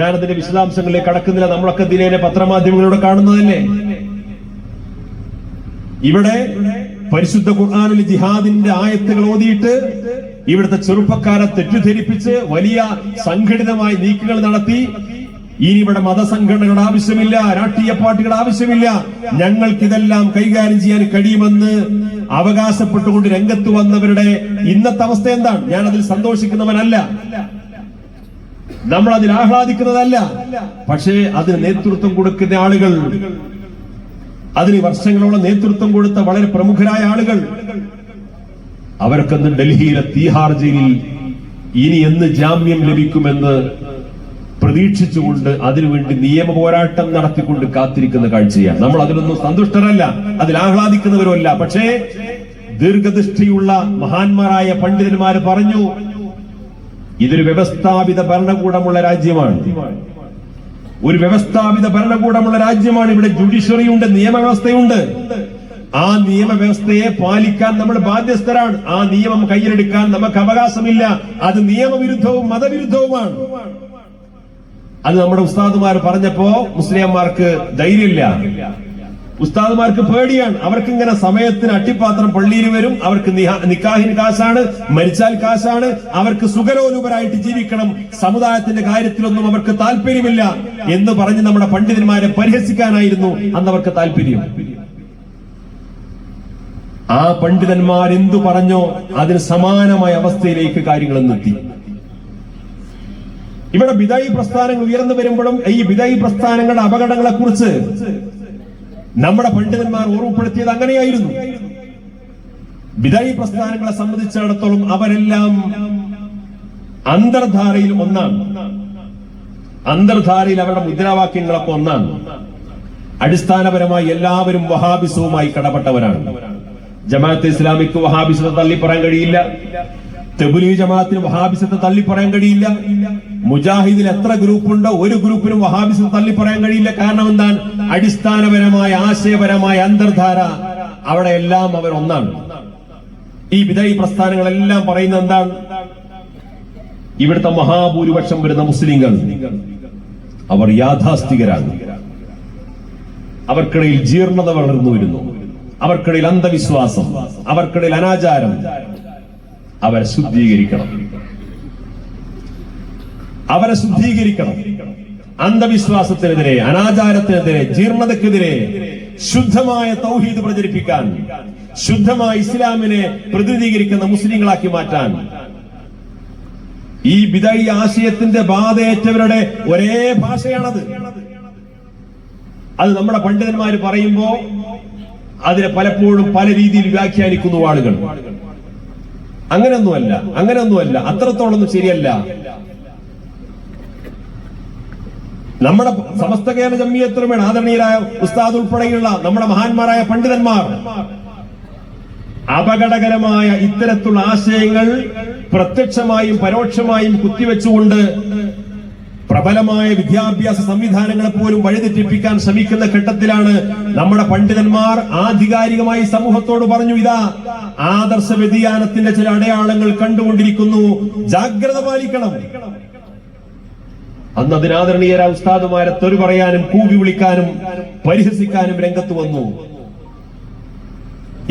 ഞാനതിന്റെ വിശദാംശങ്ങളിലേക്ക് കടക്കുന്നില്ല. നമ്മളൊക്കെ ദിനേനെ പത്രമാധ്യമങ്ങളിലൂടെ കാണുന്നതല്ലേ? ഇവിടെ പരിശുദ്ധ ഖുർആാനിൽ ജിഹാദിന്റെ ആയത്തുകൾ ഓതിയിട്ട് ഇവിടുത്തെ ചെറുപ്പക്കാരെ തെറ്റിദ്ധരിപ്പിച്ച് വലിയ സംഘടിതമായ നീക്കങ്ങൾ നടത്തി. ഇനി ഇവിടെ മതസംഘടനകൾ ആവശ്യമില്ല രാഷ്ട്രീയ പാർട്ടികൾ ആവശ്യമില്ല. ഞങ്ങൾക്കിതെല്ലാം കൈകാര്യം ചെയ്യാൻ കഴിയുമെന്ന് അവകാശപ്പെട്ടുകൊണ്ട് രംഗത്ത് വന്നവരുടെ ഇന്നത്തെ അവസ്ഥ എന്താണ്? ഞാൻ അതിൽ സന്തോഷിക്കുന്നവനല്ല. നമ്മൾ അതിൽ ആഹ്ലാദിക്കുന്നതല്ല. പക്ഷേ അതിന് നേതൃത്വം കൊടുക്കുന്ന ആളുകൾ അതിന് വർഷങ്ങളോളം നേതൃത്വം കൊടുത്ത വളരെ പ്രമുഖരായ ആളുകൾ അവർക്കൊന്ന് ഡൽഹിയിലെ തീഹാർ ജയിലിൽ ഇനി എന്ന് ജാമ്യം ലഭിക്കുമെന്ന് പ്രതീക്ഷിച്ചുകൊണ്ട് അതിനുവേണ്ടി നിയമ പോരാട്ടം നടത്തിക്കൊണ്ട് കാത്തിരിക്കുന്ന കാഴ്ചയാണ്. നമ്മൾ അതിലൊന്നും സന്തുഷ്ടരല്ല അതിൽ ആഹ്ലാദിക്കുന്നവരുമല്ല പക്ഷേ ദീർഘദൃഷ്ടിയുള്ള മഹാന്മാരായ പണ്ഡിതന്മാര് പറഞ്ഞു ഇതൊരു വ്യവസ്ഥാപിത ഭരണകൂടമുള്ള രാജ്യമാണ്. ഒരു വ്യവസ്ഥാപിത ഭരണകൂടമുള്ള രാജ്യമാണ്. ഇവിടെ ജുഡീഷ്യറി ഉണ്ട് നിയമവ്യവസ്ഥയുണ്ട്. ആ നിയമവ്യവസ്ഥയെ പാലിക്കാൻ നമ്മൾ ബാധ്യസ്ഥരാണ്. ആ നിയമം കയ്യിലെടുക്കാൻ നമുക്ക് അവകാശമില്ല. അത് നിയമവിരുദ്ധവും മതവിരുദ്ധവുമാണ്. അത് നമ്മുടെ ഉസ്താദുമാർ പറഞ്ഞപ്പോ മുസ്ലിംമാർക്ക് ധൈര്യമില്ല. ഉസ്താദുമാർക്ക് പേടിയാണ്. അവർക്ക് ഇങ്ങനെ സമയത്തിന് അട്ടിപ്പാത്രം പള്ളിയിൽ വരും. അവർക്ക് നിക്കാഹിന് കാശാണ് മരിച്ചാൽ കാശാണ്. അവർക്ക് സുഖലോലുപരായിട്ട് ജീവിക്കണം. സമുദായത്തിന്റെ കാര്യത്തിലൊന്നും അവർക്ക് താല്പര്യമില്ല എന്ന് പറഞ്ഞ് നമ്മുടെ പണ്ഡിതന്മാരെ പരിഹസിക്കാനായിരുന്നു അന്ന് അവർക്ക് താല്പര്യം. ആ പണ്ഡിതന്മാർ എന്തു പറഞ്ഞോ അതിന് സമാനമായ അവസ്ഥയിലേക്ക് കാര്യങ്ങൾ എത്തി ഇവിടെ ബിദായി പ്രസ്ഥാനങ്ങൾ ഉയർന്നു വരുമ്പോഴും ഈ ബിദായി പ്രസ്ഥാനങ്ങളുടെ അപകടങ്ങളെ കുറിച്ച് നമ്മുടെ പണ്ഡിതന്മാർ ഓർമ്മപ്പെടുത്തിയത് അങ്ങനെയായിരുന്നു. വിദായി പ്രസ്ഥാനങ്ങളെ സംബന്ധിച്ചിടത്തോളം അവരെല്ലാം അന്തർധാരയിൽ ഒന്നാണ്. അന്തർധാരയിൽ അവരുടെ മുദ്രാവാക്യങ്ങളൊക്കെ ഒന്നാണ്. അടിസ്ഥാനപരമായി എല്ലാവരും വഹാബിസവുമായി കടപ്പെട്ടവരാണ്. ജമാഅത്ത് ഇസ്ലാമിക്ക് വഹാബിസത്തെ തള്ളി പറയാൻ കഴിയില്ല. തെബുലി ജമാഅത്തിന് വഹാബിസത്തെ തള്ളി പറയാൻ കഴിയില്ല. മുജാഹിദിൽ എത്ര ഗ്രൂപ്പ് ഉണ്ടോ ഒരു ഗ്രൂപ്പിനും വഹാബിസം തള്ളി പറയാൻ കഴിയില്ല. കാരണം എന്താണ്? അടിസ്ഥാനപരമായ ആശയപരമായ അന്തർധാര അവിടെ എല്ലാം അവർ ഒന്നാണ്. ഈ വിധേയ പ്രസ്ഥാനങ്ങളെല്ലാം പറയുന്നത് എന്താണ്? ഇവിടുത്തെ മഹാഭൂരിപക്ഷം വരുന്ന മുസ്ലിങ്ങൾ അവർ യാഥാസ്ഥികരാണ് അവർക്കിടയിൽ ജീർണത വളർന്നു വരുന്നു. അവർക്കിടയിൽ അന്ധവിശ്വാസം അവർക്കിടയിൽ അനാചാരം. അവർ ശുദ്ധീകരിക്കണം. അവരെ ശുദ്ധീകരിക്കണം. അന്ധവിശ്വാസത്തിനെതിരെ അനാചാരത്തിനെതിരെ ജീർണതക്കെതിരെ ശുദ്ധമായ തൗഹീദ് പ്രചരിപ്പിക്കാൻ ശുദ്ധമായ ഇസ്ലാമിനെ പ്രതിനിധീകരിക്കുന്ന മുസ്ലിങ്ങളാക്കി മാറ്റാൻ ഈ വിദൈ ആശയത്തിന്റെ ബാധയേറ്റവരുടെ ഒരേ ഭാഷയാണത്. അത് നമ്മുടെ പണ്ഡിതന്മാർ പറയുമ്പോ അതിനെ പലപ്പോഴും പല രീതിയിൽ വ്യാഖ്യാനിക്കുന്നു ആളുകൾ. അങ്ങനെയൊന്നുമല്ല അങ്ങനെയൊന്നുമല്ല അത്രത്തോളൊന്നും ശരിയല്ല. നമ്മുടെ സമസ്ത കേരള ജമ്മിയത്തിലുമാണ് ആദരണീയരായ ഉസ്താദ് ഉൾപ്പെടെയുള്ള നമ്മുടെ മഹാന്മാരായ പണ്ഡിതന്മാർ. അപകടകരമായ ഇത്തരത്തിലുള്ള ആശയങ്ങൾ പ്രത്യക്ഷമായും പരോക്ഷമായും കുത്തിവെച്ചുകൊണ്ട് പ്രബലമായ വിദ്യാഭ്യാസ സംവിധാനങ്ങളെ പോലും വഴിതെറ്റിപ്പിക്കാൻ ശ്രമിക്കുന്ന ഘട്ടത്തിലാണ് നമ്മുടെ പണ്ഡിതന്മാർ ആധികാരികമായി സമൂഹത്തോട് പറഞ്ഞു ഇതാ ആദർശ വ്യതിയാനത്തിന്റെ ചില അടയാളങ്ങൾ കണ്ടുകൊണ്ടിരിക്കുന്നു. ജാഗ്രത പാലിക്കണം. അന്ന് അതിനാദരണീയരായ ഉസ്താദുമാരെ തെറി പറയാനും കൂവി വിളിക്കാനും പരിഹസിക്കാനും രംഗത്ത് വന്നു.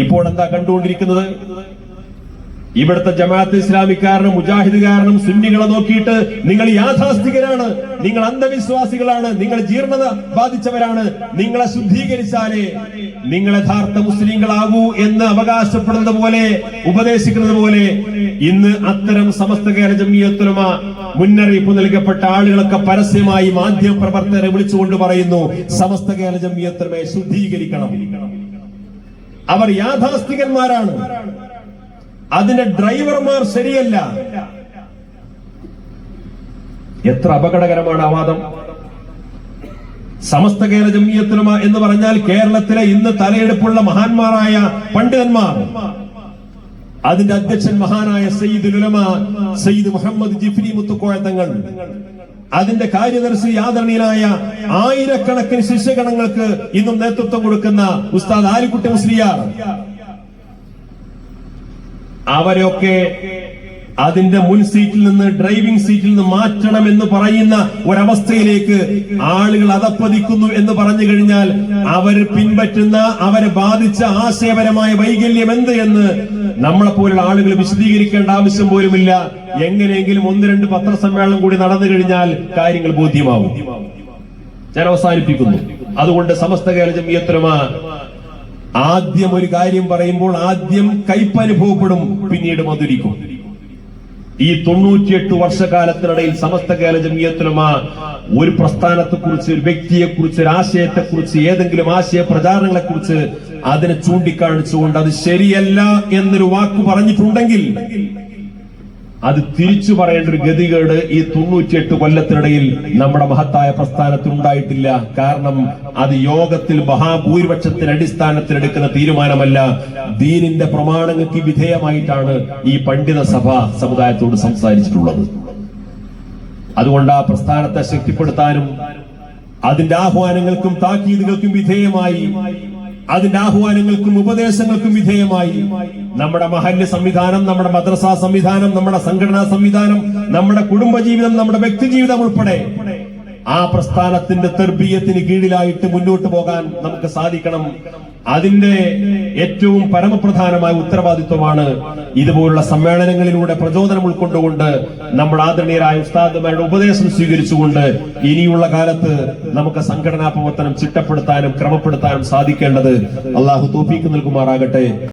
ഇപ്പോൾ എന്താ കണ്ടുകൊണ്ടിരിക്കുന്നത്? ഇവിടുത്തെ ജമാഅത്ത് ഇസ്ലാമിക്കാരനും മുജാഹിദുകാരനും സുന്നികളെ നോക്കിയിട്ട് നിങ്ങൾ യാഥാസ്ഥികരാണ് നിങ്ങൾ അന്ധവിശ്വാസികളാണ് നിങ്ങൾ ജീർണത ബാധിച്ചവരാണ് നിങ്ങളെ ശുദ്ധീകരിച്ചാലേ നിങ്ങൾ യഥാർത്ഥ മുസ്ലിങ്ങളാകൂ എന്ന് അവകാശപ്പെടുന്നത് പോലെ ഉപദേശിക്കുന്നത് പോലെ ഇന്ന് അത്തരം സമസ്ത കേരള ജമിയത്തുലമ മുന്നറിയിപ്പ് നൽകപ്പെട്ട ആളുകളൊക്കെ പരസ്യമായി മാധ്യമ പ്രവർത്തകരെ വിളിച്ചുകൊണ്ട് പറയുന്നു സമസ്ത കേരള ജമിയത്തുലമയെ ശുദ്ധീകരിക്കണം. അവർ യാഥാസ്ഥികന്മാരാണ്. അതിന്റെ ഡ്രൈവർമാർ ശരിയല്ല. എത്ര അപകടകരമാണ് ആ വാദം. സമസ്ത കേരള ജമിയത്തുലമ എന്ന് പറഞ്ഞാൽ കേരളത്തിലെ ഇന്ന് തലയെടുപ്പുള്ള മഹാന്മാരായ പണ്ഡിതന്മാർ. അതിന്റെ അധ്യക്ഷൻ മഹാനായ സയ്യിദ് ഉലമ സയ്യിദ് മുഹമ്മദ് ജിഫ്രി മുത്തുക്കോയ തങ്ങൾ. അതിന്റെ കാര്യദർശി ആദരണീയനായ ആയിരക്കണക്കിന് ശിഷ്യഗണങ്ങൾക്ക് ഇന്നും നേതൃത്വം കൊടുക്കുന്ന ഉസ്താദ് ആലിക്കുട്ടി മുസ്ലിയാർ. അവരൊക്കെ അതിന്റെ മുൻ സീറ്റിൽ നിന്ന് ഡ്രൈവിംഗ് സീറ്റിൽ നിന്ന് മാറ്റണം എന്ന് പറയുന്ന ഒരവസ്ഥയിലേക്ക് ആളുകൾ അതപ്പതിക്കുന്നു എന്ന് പറഞ്ഞു കഴിഞ്ഞാൽ അവർ പിൻപറ്റുന്ന അവരെ ബാധിച്ച ആശയപരമായ വൈകല്യം എന്ത് എന്ന് നമ്മളെ പോലുള്ള ആളുകൾ വിശദീകരിക്കേണ്ട ആവശ്യം പോലുമില്ല. എങ്ങനെയെങ്കിലും ഒന്ന് രണ്ട് പത്രസമ്മേളനം കൂടി നടന്നു കഴിഞ്ഞാൽ കാര്യങ്ങൾ ബോധ്യമാവും. ഞാൻ അവസാനിപ്പിക്കുന്നു. അതുകൊണ്ട് സമസ്ത കേരള ജമിയത്തുലമ ആദ്യം ഒരു കാര്യം പറയുമ്പോൾ ആദ്യം കയ്പനുഭവപ്പെടും പിന്നീട് മധുരിക്കും. ഈ തൊണ്ണൂറ്റിയെട്ട് വർഷക്കാലത്തിനിടയിൽ സമസ്ത കേരള ജമിയത്തുലമ ഒരു പ്രസ്ഥാനത്തെ കുറിച്ച് ഒരു വ്യക്തിയെ കുറിച്ച് ഒരു ആശയത്തെ കുറിച്ച് ഏതെങ്കിലും ആശയ പ്രചാരണങ്ങളെ കുറിച്ച് അതിനെ ചൂണ്ടിക്കാണിച്ചുകൊണ്ട് അത് ശരിയല്ല എന്നൊരു വാക്ക് പറഞ്ഞിട്ടുണ്ടെങ്കിൽ അത് തിരിച്ചു പറയേണ്ട ഒരു ഗതികേട് ഈ തൊണ്ണൂറ്റിയെട്ട് കൊല്ലത്തിനിടയിൽ നമ്മുടെ മഹത്തായ പ്രസ്ഥാനത്തിൽ ഉണ്ടായിട്ടില്ല. കാരണം അത് യോഗത്തിൽ മഹാഭൂരിപക്ഷത്തിന്റെ അടിസ്ഥാനത്തിൽ എടുക്കുന്ന തീരുമാനമല്ല. ദീനിന്റെ പ്രമാണങ്ങൾക്ക് വിധേയമായിട്ടാണ് ഈ പണ്ഡിത സഭ സമുദായത്തോട് സംസാരിച്ചിട്ടുള്ളത്. അതുകൊണ്ട് ആ പ്രസ്ഥാനത്തെ ശക്തിപ്പെടുത്താനും അതിന്റെ ആഹ്വാനങ്ങൾക്കും താക്കീതുകൾക്കും വിധേയമായി അതിന്റെ ആഹ്വാനങ്ങൾക്കും ഉപദേശങ്ങൾക്കും വിധേയമായി. നമ്മുടെ മഹല്യ സംവിധാനം നമ്മുടെ മദ്രസാ സംവിധാനം നമ്മുടെ സംഘടനാ സംവിധാനം നമ്മുടെ കുടുംബജീവിതം നമ്മുടെ വ്യക്തിജീവിതം ഉൾപ്പെടെ ആ പ്രസ്ഥാനത്തിന്റെ തെർബീയത്തിന് കീഴിലായിട്ട് മുന്നോട്ട് പോകാൻ നമുക്ക് സാധിക്കണം. അതിന്റെ ഏറ്റവും പരമപ്രധാനമായ ഉത്തരവാദിത്വമാണ് ഇതുപോലുള്ള സമ്മേളനങ്ങളിലൂടെ പ്രചോദനം ഉൾക്കൊണ്ടുകൊണ്ട് നമ്മൾ ആദരണീയരായ ഉസ്താദുമാരുടെ ഉപദേശം സ്വീകരിച്ചുകൊണ്ട് ഇനിയുള്ള കാലത്ത് നമുക്ക് സംഘടനാ പ്രവർത്തനം ചിട്ടപ്പെടുത്താനും ക്രമപ്പെടുത്താനും സാധിക്കേണ്ടത് അള്ളാഹു തോഫീക്ക് നൽകുമാറാകട്ടെ.